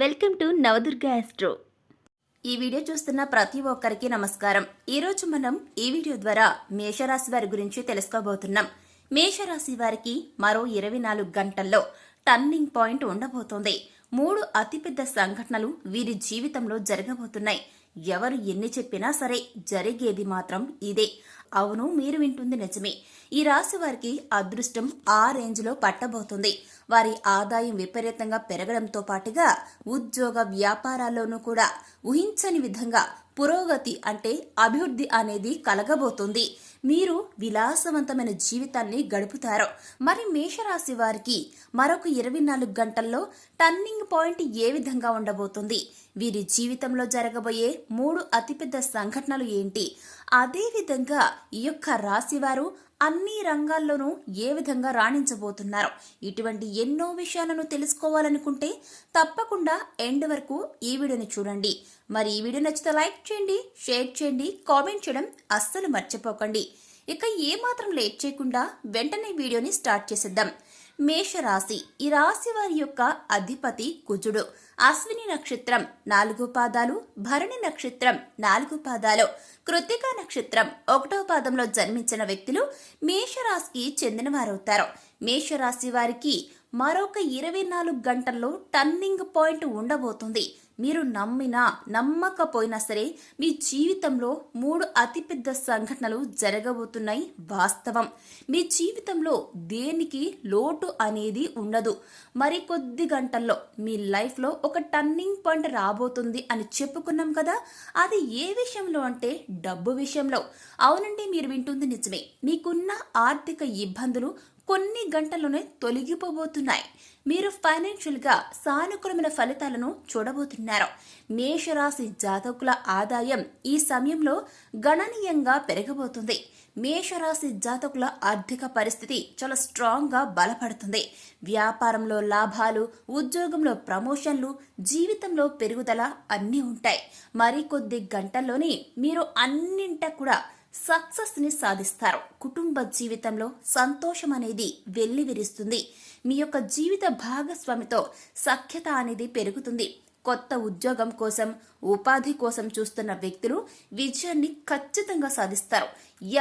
Welcome to Navadurga astro ఈ video చూస్తున్న ప్రతి ఒక్కరికి నమస్కారం. ఈరోజు మనం ఈ వీడియో ద్వారా మేషరాశి వారి గురించి తెలుసుకోబోతున్నాం. మేషరాశి వారికి మరో ఇరవై నాలుగు గంటల్లో టర్నింగ్ పాయింట్ ఉండబోతోంది. మూడు అతిపెద్ద సంఘటనలు వీరి జీవితంలో జరగబోతున్నాయి. ఎవరు ఎన్ని చెప్పినా సరే జరిగేది మాత్రం ఇదే. అవును మీరు వింటుంది నిజమే. ఈ రాశి వారికి అదృష్టం ఆ రేంజ్లో పట్టబోతుంది. వారి ఆదాయం విపరీతంగా పెరగడంతో పాటుగా ఉద్యోగ వ్యాపారాల్లోనూ కూడా ఊహించని విధంగా పురోగతి అంటే అభివృద్ధి అనేది కలగబోతుంది. మీరు విలాసవంతమైన జీవితాన్ని గడుపుతారు. మరి మేషరాశి వారికి మరొక ఇరవై నాలుగు గంటల్లో టర్నింగ్ పాయింట్ ఏ విధంగా ఉండబోతుంది? వీరి జీవితంలో జరగబోయే మూడు అతిపెద్ద సంఘటనలు ఏంటి? అదేవిధంగా ఈ యొక్క రాశివారు అన్ని రంగాల్లోనూ ఏ విధంగా రాణించబోతున్నారు? ఇటువంటి ఎన్నో విషయాలను తెలుసుకోవాలనుకుంటే తప్పకుండా ఎండ్ వరకు ఈ వీడియోని చూడండి. మరి ఈ వీడియో నచ్చితే లైక్ చేయండి షేర్ చేయండి కామెంట్ చేయడం అస్సలు మర్చిపోకండి. ఇక ఏమాత్రం లేట్ చేయకుండా వెంటనే వీడియోని స్టార్ట్ చేసేద్దాం. మేషరాశి ఈ రాశి వారి యొక్క అధిపతి కుజుడు. అశ్విని నక్షత్రం నాలుగు పాదాలు భరణి నక్షత్రం నాలుగు పాదాలు. కృతిక నక్షత్రం ఒకటో పాదంలో జన్మించిన వ్యక్తులు మేషరాశికి చెందినవారవుతారు. మేషరాశి వారికి మరొక ఇరవై నాలుగు గంటల్లో టర్నింగ్ పాయింట్ ఉండబోతుంది. మీరు నమ్మినా నమ్మకపోయినా సరే మీ జీవితంలో మూడు అతిపెద్ద సంఘటనలు జరగబోతున్నాయి వాస్తవం. మీ జీవితంలో దేనికి లోటు అనేది ఉండదు. మరికొద్ది గంటల్లో మీ లైఫ్లో ఒక టర్నింగ్ పాయింట్ రాబోతుంది అని చెప్పుకున్నాం కదా? అది ఏ విషయంలో అంటే డబ్బు విషయంలో. అవునండి మీరు వింటుంది నిజమే. మీకున్న ఆర్థిక ఇబ్బందులు కొన్ని గంటల్లోనే తొలగిపోబోతున్నాయి. మీరు ఫైనాన్షియల్గా సానుకూలమైన ఫలితాలను చూడబోతున్నారు. మేషరాశి జాతకుల ఆదాయం ఈ సమయంలో గణనీయంగా పెరగబోతుంది. మేషరాశి జాతకుల ఆర్థిక పరిస్థితి చాలా స్ట్రాంగ్గా బలపడుతుంది. వ్యాపారంలో లాభాలు ఉద్యోగంలో ప్రమోషన్లు జీవితంలో పెరుగుదల అన్నీ ఉంటాయి. మరికొద్ది గంటల్లోనే మీరు అన్నింట కూడా సక్సెస్ని సాధిస్తారు. కుటుంబ జీవితంలో సంతోషం అనేది వెల్లివిరుస్తుంది. మీ యొక్క జీవిత భాగస్వామితో సఖ్యత అనేది పెరుగుతుంది. కొత్త ఉద్యోగం కోసం ఉపాధి కోసం చూస్తున్న వ్యక్తులు విజయాన్ని ఖచ్చితంగా సాధిస్తారు.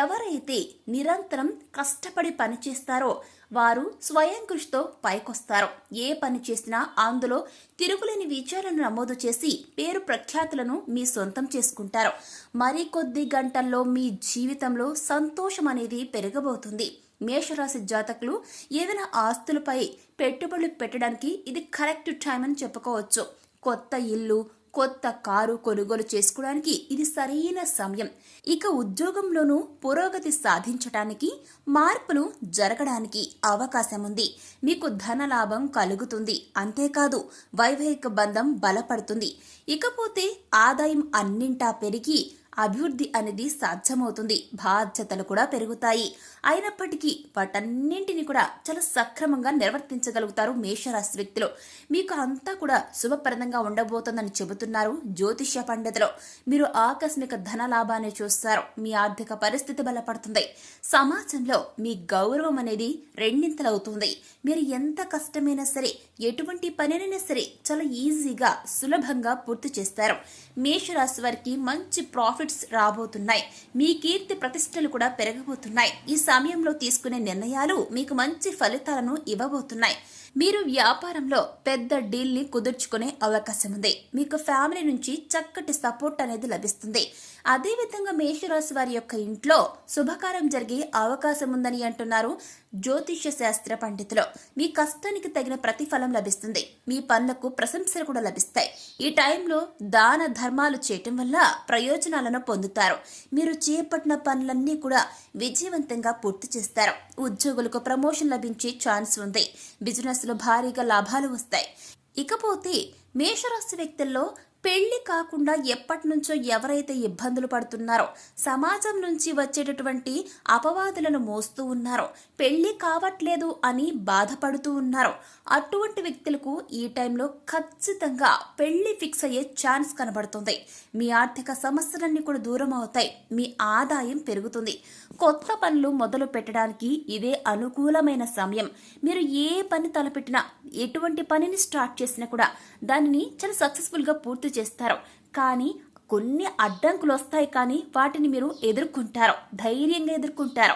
ఎవరైతే నిరంతరం కష్టపడి పనిచేస్తారో వారు స్వయం కృషితో పైకొస్తారు. ఏ పని చేసినా అందులో తిరుగులేని విజయాలను నమోదు చేసి పేరు ప్రఖ్యాతులను మీ సొంతం చేసుకుంటారు. మరికొద్ది గంటల్లో మీ జీవితంలో సంతోషం అనేది పెరగబోతుంది. మేషరాశి జాతకులు ఏదైనా ఆస్తులపై పెట్టుబడులు పెట్టడానికి ఇది కరెక్ట్ టైం అని చెప్పుకోవచ్చు. కొత్త ఇల్లు కొత్త కారు కొనుగోలు చేసుకోవడానికి ఇది సరైన సమయం. ఇక ఉద్యోగంలోనూ పురోగతి సాధించడానికి మార్పులు జరగడానికి అవకాశం ఉంది మీకు ధన లాభం కలుగుతుంది. అంతేకాదు వైవాహిక బంధం బలపడుతుంది. ఇకపోతే ఆదాయం అన్నింటా పెరిగి అభివృద్ధి అనేది సాధ్యమవుతుంది. బాధ్యతలు కూడా పెరుగుతాయి. అయినప్పటికీ వాటన్నింటిని కూడా చాలా సక్రమంగా నిర్వర్తించగలుగుతారు మేషరాశి వ్యక్తులు. మీకు అంతా కూడా శుభప్రదంగా ఉండబోతుందని చెబుతున్నారు జ్యోతిష్య పండితులు. మీరు ఆకస్మిక ధన లాభాన్ని చూస్తారు. మీ ఆర్థిక పరిస్థితి బలపడుతుంది. సమాజంలో మీ గౌరవం అనేది రెండింతలవుతుంది. మీరు ఎంత కష్టమైనా సరే ఎటువంటి పనినైనా సరే చాలా ఈజీగా సులభంగా పూర్తి చేస్తారు. మేషరాశి వారికి మంచి ప్రాఫిట్ ప్రాఫిట్స్ రాబోతున్నాయి. మీ కీర్తి ప్రతిష్టలు కూడా పెరగబోతున్నాయి. ఈ సమయంలో తీసుకునే నిర్ణయాలు మీకు మంచి ఫలితాలను ఇవ్వబోతున్నాయి. మీరు వ్యాపారంలో పెద్ద డీల్ని కుదుర్చుకునే అవకాశం ఉంది మీకు ఫ్యామిలీ నుంచి చక్కటి సపోర్ట్ అనేది లభిస్తుంది. అదేవిధంగా మేషరాశి వారి యొక్క ఇంట్లో శుభకారం జరిగే అవకాశం ఉందని అంటున్నారు జ్యోతిష్య శాస్త్ర పండితులు. మీ కష్టానికి తగిన ప్రతిఫలం లభిస్తుంది. మీ పనులకు ప్రశంసలు కూడా లభిస్తాయి. ఈ టైంలో దాన ధర్మాలు చేయటం వల్ల ప్రయోజనాలను పొందుతారు. మీరు చేపట్టిన పనులన్నీ కూడా విజయవంతంగా పూర్తి చేస్తారు. ఉద్యోగులకు ప్రమోషన్ లభించే ఛాన్స్ ఉంది. బిజినెస్లో భారీగా లాభాలు వస్తాయి. ఇకపోతే మేషరాశి వ్యక్తుల్లో పెళ్ళి కాకుండా ఎప్పటి నుంచో ఎవరైతే ఇబ్బందులు పడుతున్నారో సమాజం నుంచి వచ్చేటటువంటి అపవాదులను మోస్తూ ఉన్నారో పెళ్ళి కావట్లేదు అని బాధపడుతూ ఉన్నారో అటువంటి వ్యక్తులకు ఈ టైంలో ఖచ్చితంగా పెళ్ళి ఫిక్స్ అయ్యే ఛాన్స్ కనబడుతుంది. మీ ఆర్థిక సమస్యలన్నీ కూడా దూరం అవుతాయి. మీ ఆదాయం పెరుగుతుంది. కొత్త పనులు మొదలు పెట్టడానికి ఇదే అనుకూలమైన సమయం. మీరు ఏ పని తలపెట్టినా ఎటువంటి పనిని స్టార్ట్ చేసినా కూడా దానిని చాలా సక్సెస్ఫుల్గా పూర్తి చేస్తారు. కానీ కొన్ని అడ్డంకులు వస్తాయి కానీ వాటిని మీరు ఎదుర్కొంటారు. ధైర్యంగా ఎదుర్కొంటారు.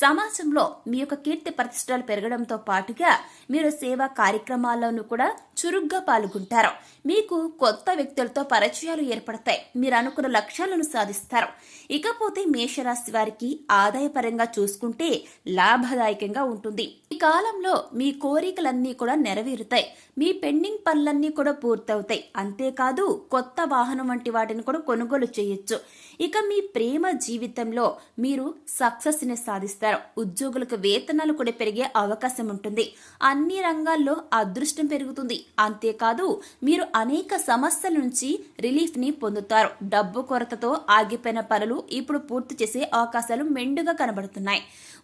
సమాజంలో మీ యొక్క కీర్తి ప్రతిష్టలు పెరగడంతో పాటుగా మీరు సేవా కార్యక్రమాల్లోనూ కూడా చురుగ్గా పాల్గొంటారు. మీకు కొత్త వ్యక్తులతో పరిచయాలు ఏర్పడతాయి. మీరు అనుకున్న లక్ష్యాలను సాధిస్తారు. ఇకపోతే మేషరాశి వారికి ఆదాయపరంగా చూసుకుంటే లాభదాయకంగా ఉంటుంది. ఈ కాలంలో మీ కోరికలన్నీ కూడా నెరవేరుతాయి. మీ పెండింగ్ పనులన్నీ కూడా పూర్తవుతాయి. అంతేకాదు కొత్త వాహనం వంటి వాటిని కూడా కొనుగోలు చేయొచ్చు. ఇక మీ ప్రేమ జీవితంలో మీరు సక్సెస్ని సాధిస్తారు. సాధిస్తారు ఉద్యోగులకు వేతనాలు కూడా పెరిగే అవకాశం ఉంటుంది. అన్ని రంగాల్లో అదృష్టం పెరుగుతుంది. అంతేకాదు మీరు అనేక సమస్యల నుంచి రిలీఫ్ని పొందుతారు. డబ్బు కొరతతో ఆగిపోయిన పనులు ఇప్పుడు పూర్తి చేసే అవకాశాలు మెండుగా కనబడుతున్నాయి.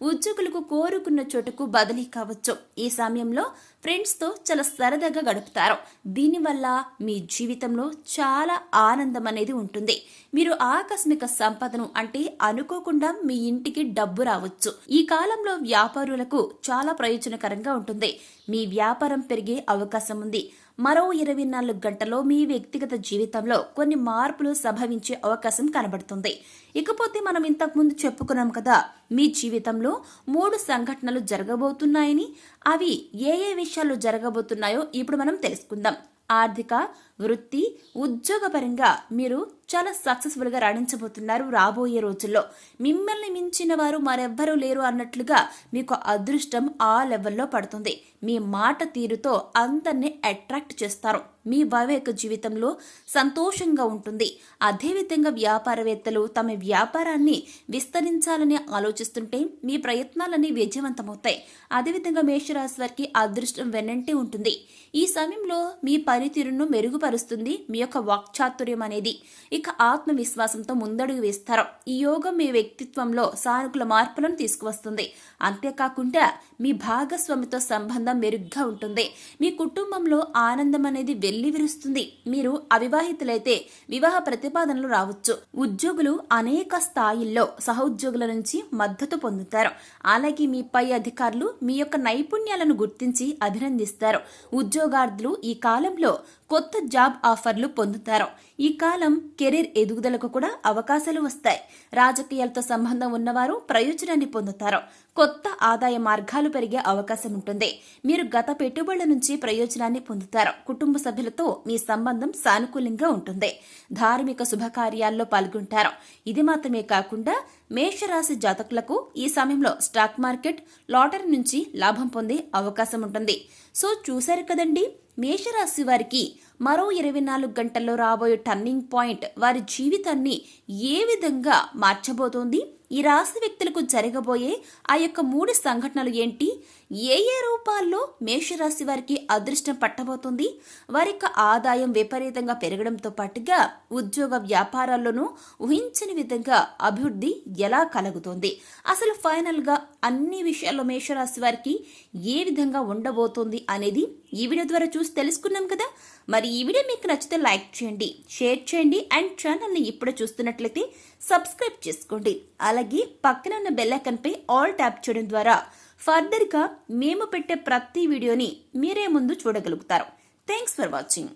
ఉద్యోగులకు కోరుకున్న చోటుకు బదిలీ కావచ్చు. ఈ సమయంలో ఫ్రెండ్స్తో చాలా సరదాగా గడుపుతారు. దీనివల్ల మీ జీవితంలో చాలా ఆనందం అనేది ఉంటుంది. మీరు ఆకస్మిక సంపదను అంటే అనుకోకుండా మీ ఇంటికి డబ్బు రావచ్చు. ఈ కాలంలో వ్యాపారులకు చాలా ప్రయోజనకరంగా ఉంటుంది. మీ వ్యాపారం పెరిగే అవకాశం ఉంది. మరో ఇరవై నాలుగు గంటల్లో మీ వ్యక్తిగత జీవితంలో కొన్ని మార్పులు సంభవించే అవకాశం కనబడుతుంది. ఇకపోతే మనం ఇంతకుముందు చెప్పుకున్నాం కదా మీ జీవితంలో మూడు సంఘటనలు జరగబోతున్నాయని. అవి ఏ ఏ విషయాలు జరగబోతున్నాయో ఇప్పుడు మనం తెలుసుకుందాం. ఆర్థిక వృత్తి ఉద్యోగపరంగా మీరు చాలా సక్సెస్ఫుల్గా రాణించబోతున్నారు రాబోయే రోజుల్లో. మిమ్మల్ని మించిన వారు మరెవ్వరూ లేరు అన్నట్లుగా మీకు అదృష్టం ఆ లెవెల్లో పడుతుంది. మీ మాట తీరుతో అందరినీ అట్రాక్ట్ చేస్తారు. మీ వైవాహిక జీవితంలో సంతోషంగా ఉంటుంది. అదేవిధంగా వ్యాపారవేత్తలు తమ వ్యాపారాన్ని విస్తరించాలని ఆలోచిస్తుంటే మీ ప్రయత్నాలన్నీ విజయవంతమవుతాయి. అదేవిధంగా మేషరాశి వారికి అదృష్టం వెన్నంటే ఉంటుంది. ఈ సమయంలో మీ పనితీరును మెరుగుపరుస్తుంది. మీ యొక్క వాక్చాతుర్యం అనేది. అధిక ఆత్మవిశ్వాసంతో ముందడుగు వేస్తారు. ఈ యోగం మీ వ్యక్తిత్వంలో సానుకూల మార్పులను తీసుకువస్తుంది. అంతేకాకుండా మీ భాగస్వామితో సంబంధం మెరుగ్గా ఉంటుంది. మీ కుటుంబంలో ఆనందం అనేది వెల్లివిరుస్తుంది. మీరు అవివాహితులైతే వివాహ ప్రతిపాదనలు రావచ్చు. ఉద్యోగులు అనేక స్థాయిల్లో సహోద్యోగుల నుంచి మద్దతు పొందుతారు. అలాగే మీ పై అధికారులు మీ యొక్క నైపుణ్యాలను గుర్తించి అభినందిస్తారు. ఉద్యోగార్థులు ఈ కాలంలో కొత్త జాబ్ ఆఫర్లు పొందుతారు. ఈ కాలం కెరీర్ ఎదుగుదలకు కూడా అవకాశాలు వస్తాయి. రాజకీయాలతో సంబంధం ఉన్నవారు ప్రయోజనాన్ని పొందుతారు. కొత్త ఆదాయ మార్గాలు పెరిగే అవకాశం ఉంటుంది. మీరు గత పెట్టుబడుల నుంచి ప్రయోజనాన్ని పొందుతారు. కుటుంబ సభ్యులతో మీ సంబంధం సానుకూలంగా ఉంటుంది. ధార్మిక శుభకార్యాల్లో పాల్గొంటారు. ఇది మాత్రమే కాకుండా మేషరాశి జాతకులకు ఈ సమయంలో స్టాక్ మార్కెట్ లాటరీ నుంచి లాభం పొందే అవకాశం ఉంటుంది. సో చూశారు కదండి? మేషరాశి వారికి మరో ఇరవై నాలుగు గంటల్లో రాబోయే టర్నింగ్ పాయింట్ వారి జీవితాన్ని ఏ విధంగా మార్చబోతోంది? ఈ రాశి వ్యక్తులకు జరగబోయే ఆ యొక్క మూడు సంఘటనలు ఏంటి? ఏ ఏ రూపాల్లో మేషరాశి వారికి అదృష్టం పట్టబోతుంది? వారి యొక్క ఆదాయం విపరీతంగా పెరగడంతో పాటుగా ఉద్యోగ వ్యాపారాల్లోనూ ఊహించని విధంగా అభివృద్ధి ఎలా కలుగుతుంది? అసలు ఫైనల్గా అన్ని విషయాల్లో మేషరాశి వారికి ఏ విధంగా ఉండబోతుంది అనేది ఈ వీడియో ద్వారా చూసి తెలుసుకున్నాం కదా? మరి ఈ వీడియో మీకు నచ్చితే లైక్ చేయండి షేర్ చేయండి అండ్ ఛానల్ని ఇప్పుడే చూస్తున్నట్లయితే సబ్స్క్రైబ్ చేసుకోండి. అలాగే పక్కన ఉన్న బెల్లైకన్పై ఆల్ ట్యాప్ చేయడం ద్వారా ఫర్దర్గా మేము పెట్టే ప్రతి వీడియోని మీరే ముందు చూడగలుగుతారు. Thanks for watching